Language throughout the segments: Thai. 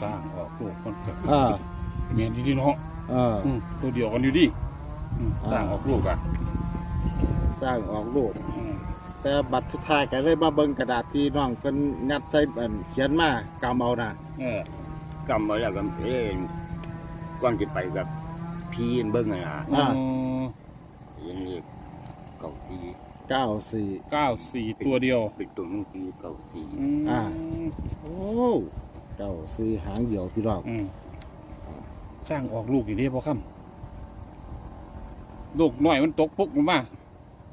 สร้างออกลูกมันก็อ่าเมียนดีๆเนาะอ่าอืมตัวเดียวกันอยู่ดิอืมอ่าสร้างออกลูกอะสร้างออกลูก อืมแต่บัตรสุดท้ายก็เลยมาเบิ่งกระดาษที่น้องเป็นงัดใส่อันเขียนมากำเอาน่ะเออกำมาแล้วก็เอ้ยก่อนจะไปกับพี่เบิ้งอะนะอ่าเออยังเรียกเก่าทีเก้าสี่เก้าสี่ตัวเดียวเป็นตัวนึงทีเก่าทีอืมอ่า โอ้ เก้าสี่หางเดียวพี่น้องอืมสร้างออกลูกอย่างนี้พอค่ำลูกน้อยมันตกปุ๊กลงมา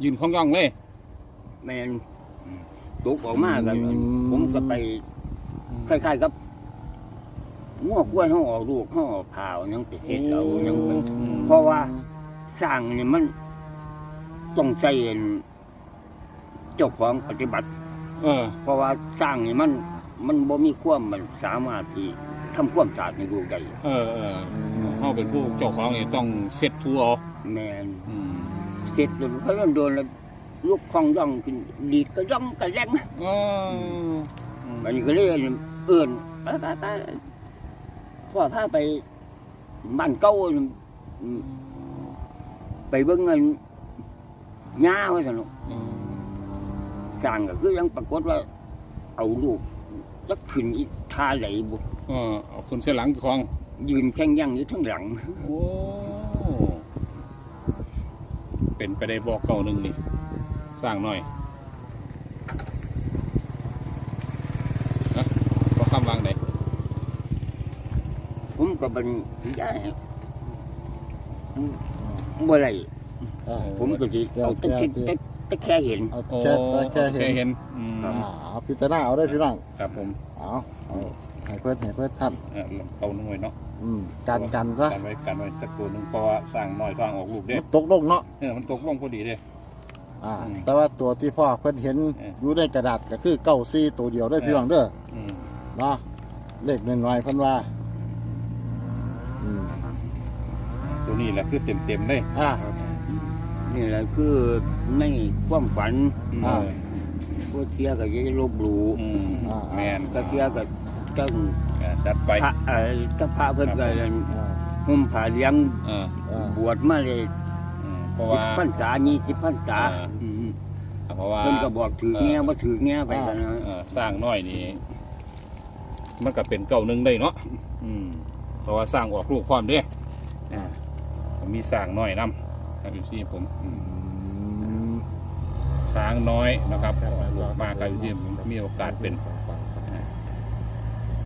ยืนข้องย่องเลย แมนตกออกมากันผมก็ไปคล้ายๆกับง้อควายห้องออกลูกห้องออกข่าวยังไปเสร็จเอายังไปเพราะว่าสร้างเนี่ยมันต้องใจเจ้าของปฏิบัติ เออ เพราะว่าสร้างนี่มัน มันบ่มีความมันสามารถที่ทำความสะอาดในลูกได้เออเออเขาเป็นผู้เจ้าของนี่ต้องเซ็ตทัวร์แมนเสร็จแล้วเขาเริ่มโดนแล้วลูกคองย่องขึ้นดีดก็ย่องก็แรงออมันก็เลยเอื่นไปไปไปพ่อพาไปบ้านเก่าไปเบิ่งเงินย่าไว้สนุกสร้างก็คือยังปรากฏว่าเอาลูก จักขึ้นอีท่าไหลบุเออเอาคนเสียหลังเจ้าของ ยืนแข้งย่างอยู่ทั้งหลัง โอ้ เป็นไปได้บอกเก่าหนึ่งนี่ สร้างหน่อยนะพอคำวางไหนผมก็เป็นได้บ่ไรอ่าผมก็จะเอาแต่แค่แต่ แต่แค่เห็น เอาโอ้แค่แต่แค่เห็น เห็นอืมอ่าเอาพิจารณาเอาได้อพี่น้องครับผมเอาเอาให้เพื่อนให้เพื่อนท่านเออเอาหน่อยเนาะอืมกันกันซะกันไว้กันไว้จักตัวหนึ่งเพราะว่าสร้างหน่อยสร้างออกลูกเด้มันตกลงเนาะเออมันตกลงพอดีเด้ อ่า อืมแต่ว่าตัวที่พ่อเพื่อนเห็นเอออยู่ในกระดาษก็คือเก้าสี่ตัวเดียวได้อพี่น้องเด้ออืมเนาะเลขหน่อยๆเพิ่นว่าอืมตัวนี้แหละคือเต็มเต็มๆเลยอ่า นี่แหละคือในความฝันอ่าผู้เที่ยก็จะลบหลู่อืมอ่าแมนก็เที่ยก็จังเออจัดไปพระเอ่อถ้าพระเพิ่นก็อ่าหุ่มผ้าเลี้ยงเอออ่าบวชมาเลยอืมเพราะสิว่า บพรรษายี่สิบพรรษาเอออื มเพราะว่า เพิ่นก็บอกถือแง่บ่ถือแง่ไปกันนะเออสร้างน้อยนี่มันก็เป็นเก่าหนึ่งได้เนาะอืมเพราะว่าสร้างออกลูกความเด้อ่ามีสร้างน้อยนำครับอยู่ที่ผมอืมอืมช้างน้อยนะครับครับออกลูกมาครับอยู่ที่ผมมีโอกาสเป็นค